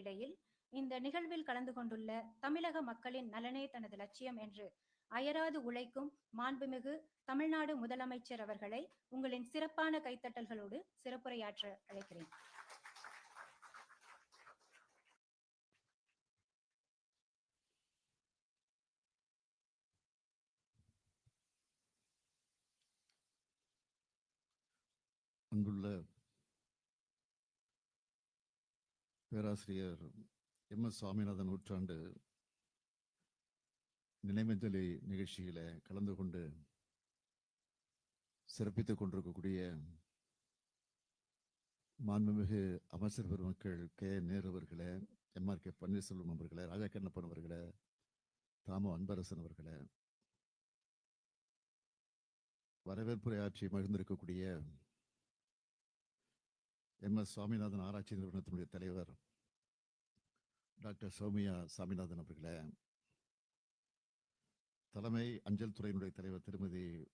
இடையில் இந்த நிகழ்வில் கலந்து கொண்டுள்ள தமிழக மக்களின் நலனே தனது லட்சியம் என்று அயராது உழைக்கும் மாண்புமிகு தமிழ்நாடு முதலமைச்சர் அவர்களை உங்களின் சிறப்பான கைத்தட்டல்களோடு சிறப்புரையாற்ற அழைக்கிறேன். அங்குள்ள பேராசிரியர் எம். எஸ். சுவாமிநாதன் நூற்றாண்டு நினைவஞ்சலி நிகழ்ச்சியில கலந்து கொண்டு சிறப்பித்துக் கொண்டிருக்கக்கூடிய மாண்புமிகு அமைச்சர் பெருமக்கள் கே. நேரு அவர்களே எம். ஆர். கே. பன்னீர்செல்வம் அவர்களே ராஜா கண்ணப்பன் அவர்களே தாமோ அன்பரசன் அவர்களே வரவேற்புரையாற்றி மகிழ்ந்திருக்கக்கூடிய எம். எஸ். சுவாமிநாதன் ஆராய்ச்சி நிறுவனத்தினுடைய தலைவர் டாக்டர் சௌமியா சாமிநாதன் அவர்களே. தலைமை அஞ்சல் துறையினுடைய தலைவர் திருமதி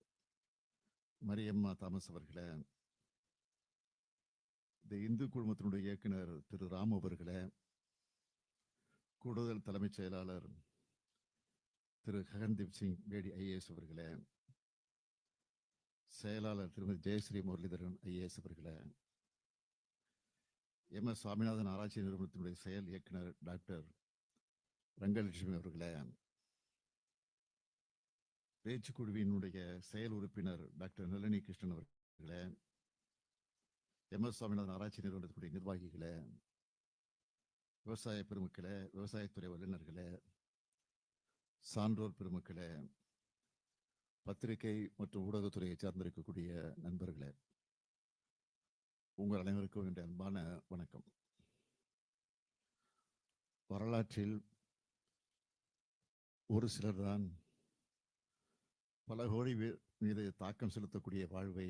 மரியம்மா தாமஸ் அவர்களே. இந்த இந்து குழுமத்தினுடைய இயக்குனர் திரு. ராம் அவர்களே. கூடுதல் தலைமைச் செயலாளர் திரு. ககன்தீப் சிங் பேடி ஐஏஎஸ் அவர்களே. செயலாளர் திருமதி ஜெயஸ்ரீ முரளிதரன் ஐஏஎஸ் அவர்களே. எம். எஸ். சுவாமிநாதன் ஆராய்ச்சி நிறுவனத்தினுடைய செயல் இயக்குனர் டாக்டர் ரங்கலட்சுமி அவர்களே பேச்சு குழுவினுடைய செயல் உறுப்பினர் டாக்டர் நளினி கிருஷ்ணன் அவர்களே எம். எஸ். சுவாமிநாதன் ஆராய்ச்சி நிறுவனத்தினுடைய நிர்வாகிகளே விவசாய பெருமக்களே விவசாயத்துறை வல்லுநர்களே சான்றோர் பெருமக்களே பத்திரிகை மற்றும் ஊடகத்துறையை சார்ந்திருக்கக்கூடிய நண்பர்களே உங்கள் அனைவருக்கும் என்னுடைய அன்பான வணக்கம். வரலாற்றில் ஒரு சிலர் தான் பல கோடி பேர் மீது தாக்கம் செலுத்தக்கூடிய வாழ்வை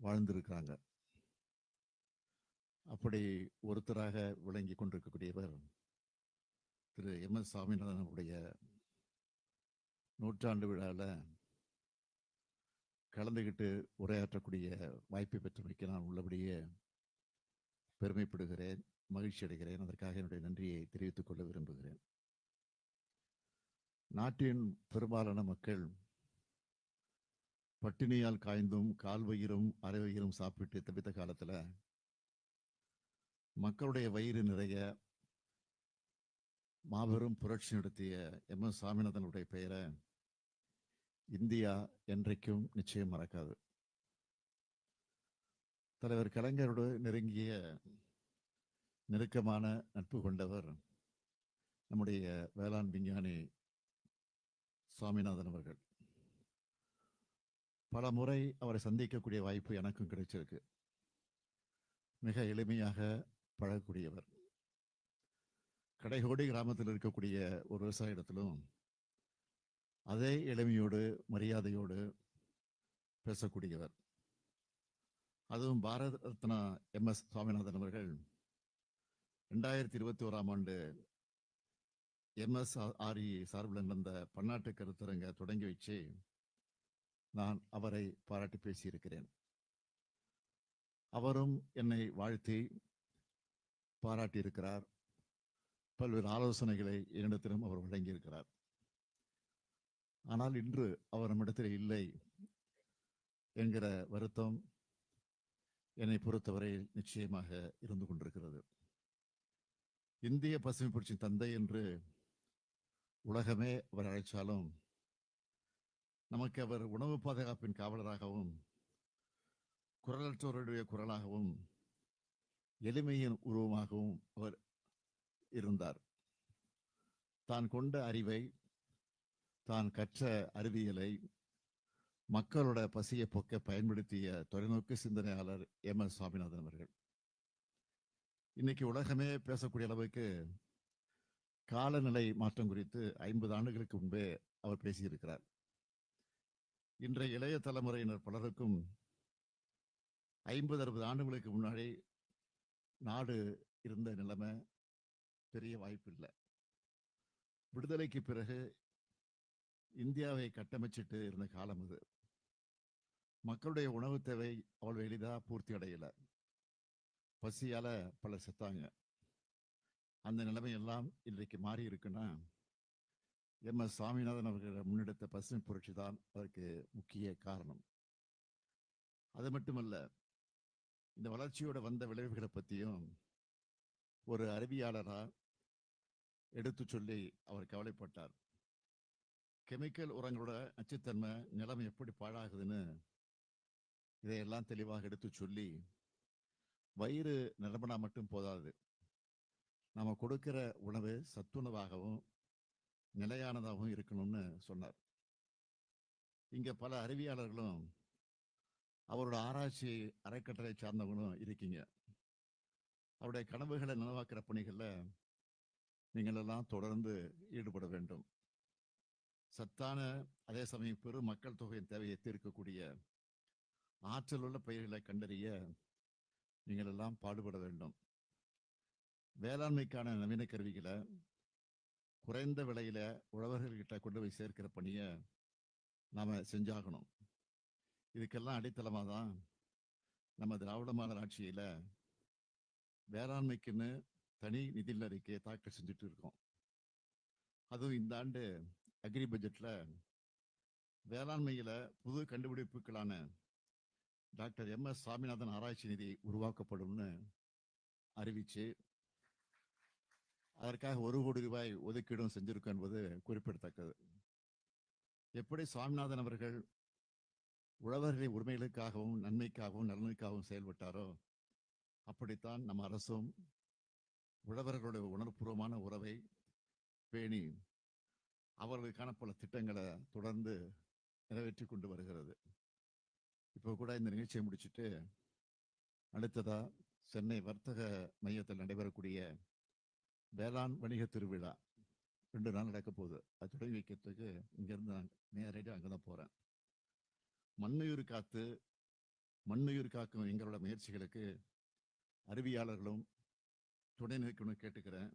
வாழ்ந்திருக்கிறாங்க. அப்படி ஒருத்தராக விளங்கி கொண்டிருக்கக்கூடியவர் திரு எம் எஸ் சாமிநாதன் அவருடைய நூற்றாண்டு விழாவில் கலந்துக்கிட்டு உரையாற்றக்கூடிய வாய்ப்பை பெற்றமைக்கு நான் உள்ளபடியே பெருமைப்படுகிறேன் மகிழ்ச்சி அடைகிறேன். அதற்காக என்னுடைய நன்றியை தெரிவித்துக் கொள்ள விரும்புகிறேன். நாட்டின் பெரும்பாலான மக்கள் பட்டினியால் காய்ந்தும் கால் வயிறும் அரை சாப்பிட்டு தப்பித்த காலத்துல மக்களுடைய வயிறு நிறைய மாபெரும் புரட்சி நடத்திய எம் எஸ் சாமிநாதனுடைய பெயரை இந்தியா என்றைக்கும் நிச்சயம் மறக்காது. தலைவர் கலைஞரோடு நெருங்கிய நெருக்கமான நட்பு கொண்டவர் நம்முடைய வேளாண் விஞ்ஞானி சுவாமிநாதன் அவர்கள். பல முறை அவரை சந்திக்கக்கூடிய வாய்ப்பு எனக்கும் கிடைச்சிருக்கு. மிக எளிமையாக பழகக்கூடியவர். கடைகோடி கிராமத்தில் இருக்கக்கூடிய ஒரு விவசாய இடத்திலும் அதே எளிமையோடு மரியாதையோடு பேசக்கூடியவர். அதுவும் பாரத ரத்னா எம். எஸ். சுவாமிநாதன் அவர்கள் ரெண்டாயிரத்தி இருபத்தி ஓராம் ஆண்டு எம்எஸ்ஆர்இ சார்பில் நடந்த பன்னாட்டு கருத்தரங்க தொடங்கி வச்சு நான் அவரை பாராட்டி பேசியிருக்கிறேன். அவரும் என்னை வாழ்த்தி பாராட்டியிருக்கிறார். பல்வேறு ஆலோசனைகளை என்னிடத்திலும் அவர் வழங்கியிருக்கிறார். ஆனால் இன்று அவர் நம்மிடத்தில் இல்லை என்கிற வருத்தம் என்னை பொறுத்தவரை நிச்சயமாக இருந்து கொண்டிருக்கிறது. இந்திய பசுமை புரட்சியின் தந்தை என்று உலகமே அவர் அழைச்சாலும் நமக்கு அவர் உணவு பாதுகாப்பின் காவலராகவும் குரலற்றோருடைய குரலாகவும் எளிமையின் உருவமாகவும் அவர் இருந்தார். தான் கொண்ட அறிவை தான் கற்ற அறிவியலை மக்களோட பசியை போக்க பயன்படுத்திய தொலைநோக்கு சிந்தனையாளர் எம். எஸ் சுவாமிநாதன் அவர்கள். இன்னைக்கு உலகமே பேசக்கூடிய அளவுக்கு காலநிலை மாற்றம் குறித்து ஐம்பது ஆண்டுகளுக்கு முன்பே அவர் பேசியிருக்கிறார். இன்றைய இளைய தலைமுறையினர் பலருக்கும் ஐம்பது அறுபது ஆண்டுகளுக்கு முன்னாடி நாடு இருந்த நிலைமை பெரிய வாய்ப்பு இல்லை விடுதலைக்கு பிறகு இந்தியாவை கட்டமைச்சிட்டு இருந்த காலம் அது. மக்களுடைய உணவு தேவை அவள் எளிதா பூர்த்தி அடையல. பசியால பலர் செத்தாங்க. அந்த நிலைமை எல்லாம் இன்றைக்கு மாறி இருக்குன்னா எம். எஸ். சாமிநாதன் அவர்கள் முன்னெடுத்த பசுமை புரட்சி தான் அதற்கு முக்கிய காரணம். அது மட்டுமல்ல இந்த வளர்ச்சியோட வந்த விளைவுகளை பற்றியும் ஒரு அறிவியாளராக எடுத்து சொல்லி அவர் கவலைப்பட்டார். கெமிக்கல் உரங்களோட நச்சுத்தன்மை நிலைமை எப்படி பாழாகுதுன்னு இதையெல்லாம் தெளிவாக எடுத்து சொல்லி வயிறு நிரம்பினா மட்டும் போதாது. நம்ம கொடுக்கிற உணவு சத்துணவாகவும் நிலையானதாகவும் இருக்கணும்னு சொன்னார். இங்கே பல அறிவியாளர்களும் அவரோட ஆராய்ச்சி அறக்கட்டளை சார்ந்தவங்களும் இருக்கீங்க. அவருடைய கனவுகளை நனவாக்குற பணிகளில் நீங்கள் எல்லாம் தொடர்ந்து ஈடுபட வேண்டும். சத்தான அதே சமயம் பெரும் மக்கள் தொகையின் தேவையை தீர்க்கக்கூடிய ஆற்றல் உள்ள பயிர்களை கண்டறிய நீங்கள் எல்லாம் பாடுபட வேண்டும். வேளாண்மைக்கான நவீன கருவிகளை குறைந்த விலையில உழவர்கள்கிட்ட கொண்டு போய் சேர்க்கிற பணியை நாம செஞ்சாகணும். இதுக்கெல்லாம் அடித்தளமாக தான் நம்ம திராவிட மாடல் ஆட்சியில வேளாண்மைக்குன்னு தனி நிதி அறிக்கையை தாக்கல் செஞ்சுட்டு இருக்கோம். அதுவும் இந்த ஆண்டு அக்ரி பட்ஜெட்ல வேளாண்மையில புது கண்டுபிடிப்புகளான டாக்டர் எம் எஸ் சாமிநாதன் ஆராய்ச்சி நிதி உருவாக்கப்படும்னு அறிவிச்சு அதற்காக ஒரு கோடி ரூபாய் ஒதுக்கீடும் செஞ்சிருக்கும் என்பது குறிப்பிடத்தக்கது. எப்படி சாமிநாதன் அவர்கள் உழவர்களின் உரிமைகளுக்காகவும் நன்மைக்காகவும் நலனுக்காகவும் செயல்பட்டாரோ அப்படித்தான் நம்ம அரசும் உழவர்களுடைய உணர்வுபூர்வமான உறவை பேணி அவர்களுக்கான பல திட்டங்களை தொடர்ந்து நிறைவேற்றி கொண்டு வருகிறது. இப்போ கூட இந்த நிகழ்ச்சியை முடிச்சுட்டு அடுத்ததா சென்னை வர்த்தக மையத்தில் நடைபெறக்கூடிய வேளாண் வணிக திருவிழா ரெண்டு நாள் நடக்க போகுது. அது தொடங்கி வைக்கிறதுக்கு இங்கேருந்து நான் நேரடியாக அங்கே தான் போகிறேன் மண்ணுயிர் காத்து மண்ணுயிர் காக்கும் எங்களோட முயற்சிகளுக்கு அறிவியாளர்களும் துணை நிற்கணும்னு கேட்டுக்கிறேன்.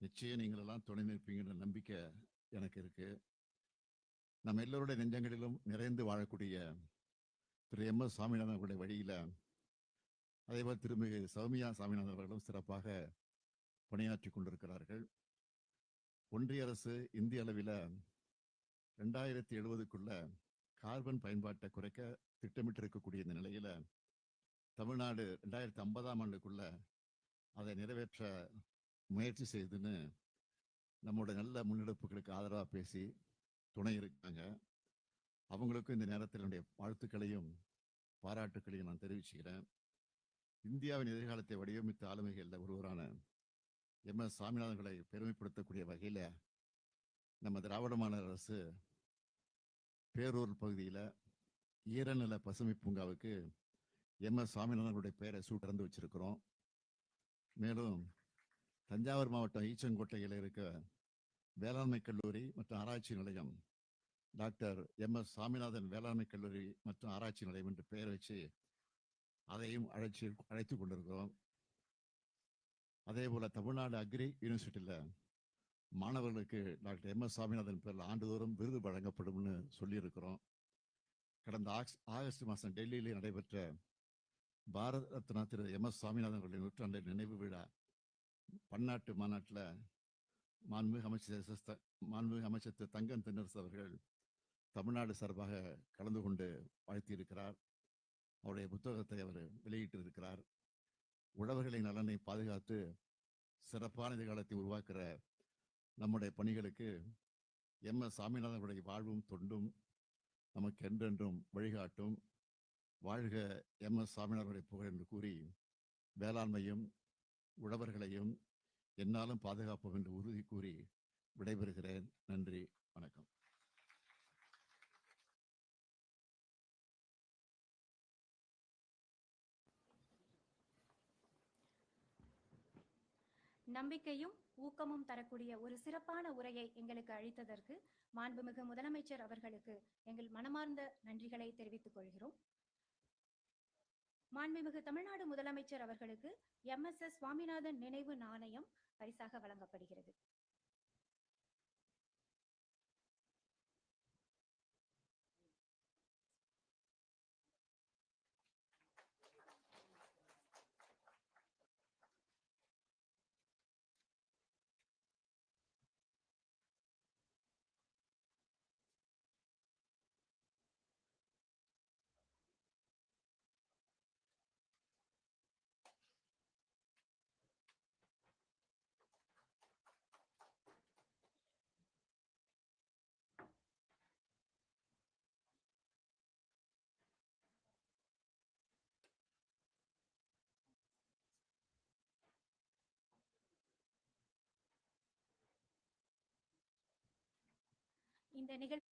நிச்சயம் நீங்கள் எல்லாம் துணை நிற்பீங்கன்ற நம்பிக்கை எனக்கு இருக்கு. நம்ம எல்லோருடைய நெஞ்சங்களிலும் நிறைந்து வாழக்கூடிய திரு எம் எஸ் சாமிநாதன் அவர்களுடைய வழியில அதேபோல் திருமிகு சௌமியா சாமிநாதன் அவர்களும் சிறப்பாக பணியாற்றி கொண்டிருக்கிறார்கள். ஒன்றிய அரசு இந்திய அளவில் ரெண்டாயிரத்தி எழுபதுக்குள்ள கார்பன் பயன்பாட்டை குறைக்க திட்டமிட்டு இருக்கக்கூடிய இந்த நிலையில தமிழ்நாடு ரெண்டாயிரத்தி ஐம்பதாம் ஆண்டுக்குள்ள அதை நிறைவேற்ற முயற்சி செய்துன்னு நம்மளோட நல்ல முன்னெடுப்புகளுக்கு ஆதரவாக பேசி துணை இருக்காங்க அவங்களுக்கும் இந்த நேரத்தில் என்னுடைய வாழ்த்துக்களையும் பாராட்டுக்களையும் நான் தெரிவிச்சுக்கிறேன். இந்தியாவின் எதிர்காலத்தை வடிவமைத்த ஆளுமைகளில் ஒருவரான எம். எஸ். சாமிநாதன்களை பெருமைப்படுத்தக்கூடிய வகையில் நம்ம திராவிட மாநில அரசு பேரூர் பகுதியில் ஈரநில பசுமை பூங்காவுக்கு எம். எஸ். சாமிநாதனுடைய பெயரை சூட்டிறந்து வச்சிருக்கிறோம். மேலும் தஞ்சாவூர் மாவட்டம் ஈச்சங்கோட்டையில் இருக்க வேளாண்மை கல்லூரி மற்றும் ஆராய்ச்சி நிலையம். Doctor M. எஸ். சாமிநாதன் வேளாண்மை கல்லூரி மற்றும் ஆராய்ச்சி நிலையம் என்று பெயர் வச்சு அதையும் அழைச்சி அழைத்து கொண்டிருக்கிறோம். அதே போல் தமிழ்நாடு அக்ரி யூனிவர்சிட்டியில் மாணவர்களுக்கு டாக்டர் எம். எஸ். சாமிநாதன் பேரில் ஆண்டுதோறும் விருது வழங்கப்படும்னு சொல்லியிருக்கிறோம். கடந்த ஆக்ஸ் ஆகஸ்ட் மாதம் டெல்லியிலே நடைபெற்ற பாரத ரத்னா திரு எம். எஸ். சாமிநாதன் அவர்களின் நூற்றாண்டு நினைவு விழா பன்னாட்டு மாநாட்டில் மாண்புமிகு அமைச்சர் மாண்புமிகு அமைச்சர் திரு தங்கம் தென்னரசு அவர்கள் தமிழ்நாடு சார்பாக கலந்து கொண்டு வாழ்த்தியிருக்கிறார். அவருடைய புத்தகத்தை அவர் வெளியிட்டிருக்கிறார். உழவர்களின் நலனை பாதுகாத்து சிறப்பான எதிர்காலத்தை உருவாக்குற நம்முடைய பணிகளுக்கு எம். எஸ். சாமிநாதனுடைய வாழ்வும் தொண்டும் நமக்கு என்றென்றும் வழிகாட்டும். வாழ்க எம். எஸ். சாமிநாதனுடைய புகழ் என்று கூறி வேளாண்மையும் உழவர்களையும் என்னாலும் பாதுகாப்போம் என்று உறுதி கூறி விடைபெறுகிறேன். நன்றி. வணக்கம். நம்பிக்கையும் ஊக்கமும் தரக்கூடிய ஒரு சிறப்பான உரையை எங்களுக்கு அளித்ததற்கு மாண்புமிகு முதலமைச்சர் அவர்களுக்கு எங்கள் மனமார்ந்த நன்றிகளை தெரிவித்துக் கொள்கிறோம். மாண்புமிகு தமிழ்நாடு முதலமைச்சர் அவர்களுக்கு எம் எஸ் எஸ் சுவாமிநாதன் நினைவு நாணயம் பரிசாக வழங்கப்படுகிறது. இந்த நிகழ்வு